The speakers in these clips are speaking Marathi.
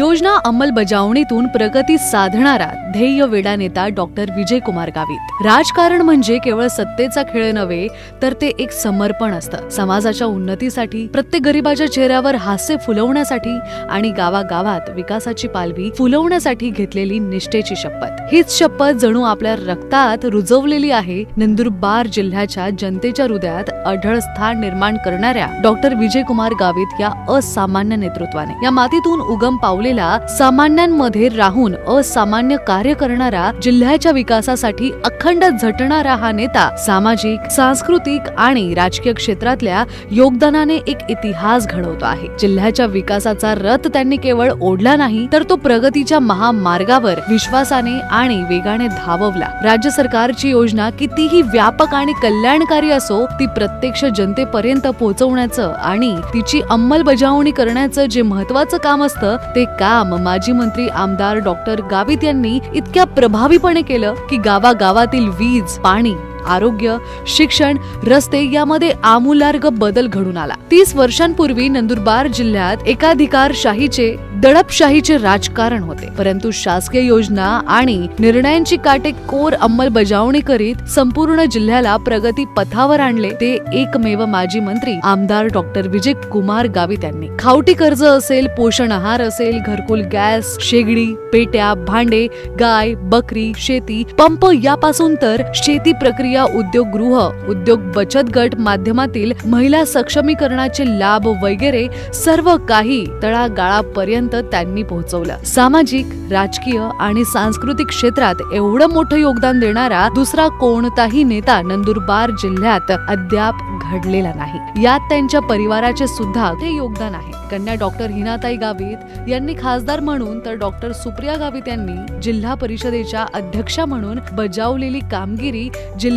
योजना अंमलबजावणीतून प्रगती साधणारा ध्येय वेडा नेता डॉक्टर विजय कुमार गावित. राजकारण म्हणजे केवळ सत्तेचा खेळ नव्हे तर ते एक समर्पण असतं. समाजाच्या उन्नतीसाठी प्रत्येक गरीबाच्या चेहऱ्यावर हास्य फुलवण्यासाठी आणि गावागावात विकासाची पालवी फुलवण्यासाठी घेतलेली निष्ठेची शपथ. हीच शपथ जणू आपल्या रक्तात रुजवलेली आहे नंदुरबार जिल्ह्याच्या जनतेच्या हृदयात अढळ स्थान निर्माण करणाऱ्या डॉक्टर विजय कुमार गावित या असामान्य नेतृत्वाने. या मातीतून उगम पावले असलेला सामान्यांमध्ये राहून असामान्य कार्य करणारा जिल्ह्याच्या विकासासाठी अखंड झटणारा हा नेता सामाजिक सांस्कृतिक आणि राजकीय क्षेत्रातल्या योगदानाने एक इतिहास घडवतो आहे. जिल्ह्याच्या विकासाचा रथ त्यांनी केवळ ओढला नाही तर तो प्रगतीच्या महामार्गावर विश्वासाने आणि वेगाने धाववला. राज्य सरकारची योजना कितीही व्यापक आणि कल्याणकारी असो ती प्रत्यक्ष जनतेपर्यंत पोहोचवण्याचं आणि तिची अंमलबजावणी करण्याचं जे महत्वाचं काम असतं ते काम माजी मंत्री आमदार डॉक्टर गावित यांनी इतक्या प्रभावीपणे केलं की गावागावातील वीज पाणी आरोग्य शिक्षण रस्ते यामध्ये आमूलार्ग बदल घडून आला. तीस वर्षांपूर्वी नंदुरबार जिल्ह्यात एकाधिकारशाहीचे दडपशाहीचे राजकारण होते. परंतु शासकीय योजना आणि निर्णयांची काटेकोर अंमलबजावणी करीत संपूर्ण जिल्ह्याला प्रगती पथावर आणले ते एकमेव माजी मंत्री आमदार डॉक्टर विजय कुमार गावित यांनी. खावटी कर्ज असेल पोषण आहार असेल घरकुल गॅस शेगडी पेट्या भांडे गाय बकरी शेती पंप यापासून तर शेती प्रक्रिया उद्योगगृह उद्योग बचत गट माध्यमातील महिला सक्षमीकरणाचे लाभ वगैरे सर्व काही तळागाळापर्यंत त्यांनी पोहोचवलं. सामाजिक राजकीय आणि सांस्कृतिक क्षेत्रात एवढं मोठं योगदान देणारा दुसरा कोणताही नेता नंदुरबार जिल्ह्यात अद्याप घडलेला नाही. यात त्यांच्या परिवाराचे सुद्धा ते योगदान आहे. कन्या डॉक्टर हिनाताई गावित यांनी खासदार म्हणून तर डॉक्टर सुप्रिया गावित यांनी जिल्हा परिषदेच्या अध्यक्षा म्हणून बजावलेली कामगिरी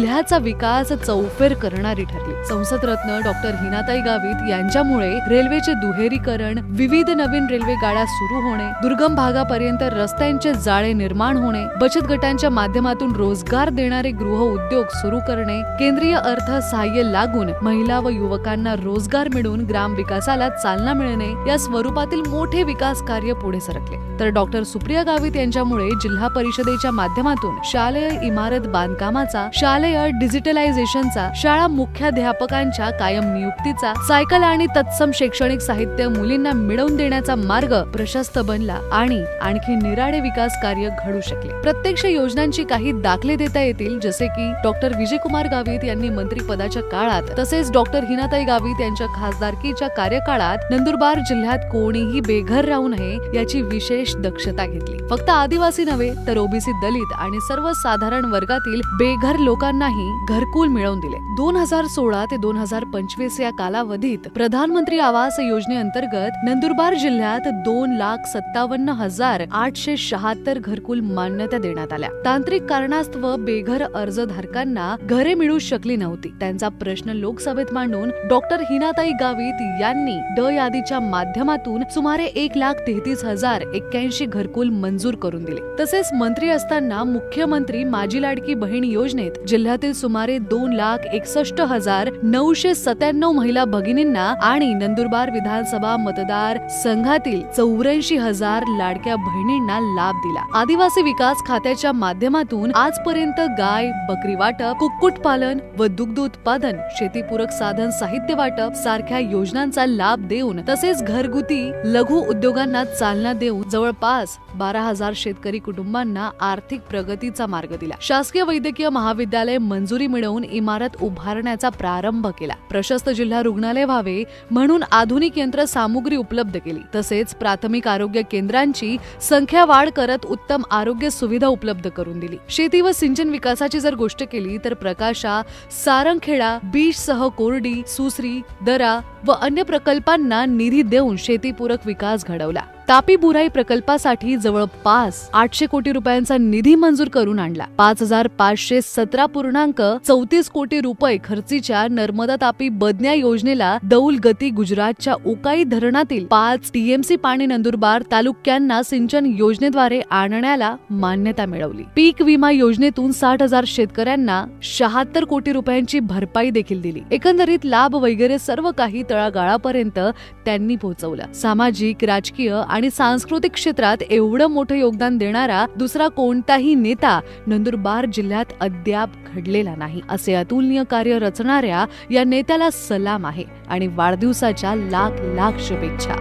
जिल्ह्याचा विकास चौफेर करणारी ठरली. संसदरत्न डॉक्टर हिनाताई गावित यांच्यामुळे रेल्वेचे दुहेरीकरण विविध नवीन रेल्वे गाड्या सुरू होणे दुर्गम भागापर्यंत रस्त्यांचे जाळे निर्माण होणे बचत गटांच्या माध्यमातून रोजगार देणारे गृह उद्योग सुरू करणे केंद्रीय अर्थ सहाय्य लागून महिला व युवकांना रोजगार मिळून ग्राम विकासाला चालना मिळणे या स्वरूपातील मोठे विकास कार्य पुढे सरकले. तर डॉक्टर सुप्रिया गावित यांच्यामुळे जिल्हा परिषदेच्या माध्यमातून शालेय इमारत बांधकामाचा शालेय डिजिटलायझेशनचा शाळा मुख्याध्यापकांच्या कायम नियुक्तीचा सायकल आणि तत्सम शैक्षणिक साहित्य मुलींना मिळवून देण्याचा मार्ग प्रशस्त बनला आणि आणखी निराळे विकास कार्य घडू शकले. प्रत्यक्ष योजनांची काही दाखले देता येतील जसे की डॉक्टर विजयकुमार गावित यांनी मंत्रीपदाच्या काळात तसेच डॉक्टर हिनाताई गावित यांच्या खासदारकीच्या कार्यकाळात नंदुरबार जिल्ह्यात कोणीही बेघर राहू नये याची विशेष दक्षता घेतली. फक्त आदिवासी नव्हे तर ओबीसी दलित आणि सर्वसाधारण वर्गातील बेघर लोकांना लोकांनाही घरकुल मिळवून दिले. दोन हजार सोळा ते दोन हजार पंचवीस या कालावधीत प्रधानमंत्री आवास योजनेअंतर्गत नंदुरबार जिल्ह्यात दोन लाख सत्तावन्न हजार आठशे शहात्तर घरकुल मान्यता देण्यात आल्या. तांत्रिक कारणास्तव बेघर अर्जधारकांना घरे मिळू शकली नव्हती. त्यांचा प्रश्न लोकसभेत मांडून डॉक्टर हिनाताई गावित यांनी ड यादीच्या माध्यमातून सुमारे एक लाख तेहतीस हजार एक्क्याऐंशी घरकुल मंजूर करून दिले. तसेच मंत्री असताना मुख्यमंत्री माझी लाडकी बहीण योजनेत जिल्ह्यातील सुमारे दोन लाख एकसष्ट हजार नऊशे सत्त्याण्णव महिला भगिनींना आणि नंदुरबार विधानसभा मतदार संघातील चौऱ्याऐंशी हजार लाडक्या बहिणींना लाभ दिला. आदिवासी विकास खात्याच्या माध्यमातून आजपर्यंत गाय बकरी वाटप कुक्कुट पालन व दुग्ध उत्पादन शेतीपूरक साधन साहित्य वाटप सारख्या योजनांचा लाभ देऊन तसेच घरगुती लघु उद्योगांना चालना देऊन जवळपास बारा हजार शेतकरी कुटुंबांना आर्थिक प्रगतीचा मार्ग दिला. शासकीय वैद्यकीय महाविद्यालय मंजुरी मिळवून इमारत उभारण्याचा प्रारंभ केला. प्रशस्त जिल्हा रुग्णालय व्हावे म्हणून आधुनिक यंत्र सामुग्री उपलब्ध केली. तसेच प्राथमिक आरोग्य केंद्रांची संख्या वाढ करत उत्तम आरोग्य सुविधा उपलब्ध करून दिली. शेती व सिंचन विकासाची जर गोष्ट केली तर प्रकाशा सारंगखेडा बीजसह कोरडी सुसरी दरा व अन्य प्रकल्पांना निधी देऊन शेतीपूरक विकास घडवला. तापी बुराई प्रकल्पासाठी जवळपास आठशे कोटी रुपयांचा निधी मंजूर करून आणला. पाच हजार पाचशे सतरा पूर्णांक चौतीस कोटी रुपये खर्चीच्या नर्मदा तापी बदन्या योजनेला दौल गती गुजरातच्या उकाई धरणातील पाच टीएमसी पाणी नंदुरबार तालुक्यांना सिंचन योजनेद्वारे आणण्याला मान्यता मिळवली. पीक विमा योजनेतून साठ हजार शेतकऱ्यांना शहात्तर कोटी रुपयांची भरपाई देखील दिली. एकंदरीत लाभ वगैरे सर्व काही तळागाळापर्यंत त्यांनी पोहोचवलं. सामाजिक राजकीय आणि सांस्कृतिक क्षेत्रात एवढं मोठं योगदान देणारा दुसरा कोणताही नेता नंदुरबार जिल्ह्यात अद्याप घडलेला नाही असे अतुलनीय कार्य रचणाऱ्या या नेत्याला सलाम आहे आणि वाढदिवसाच्या लाख लाख शुभेच्छा.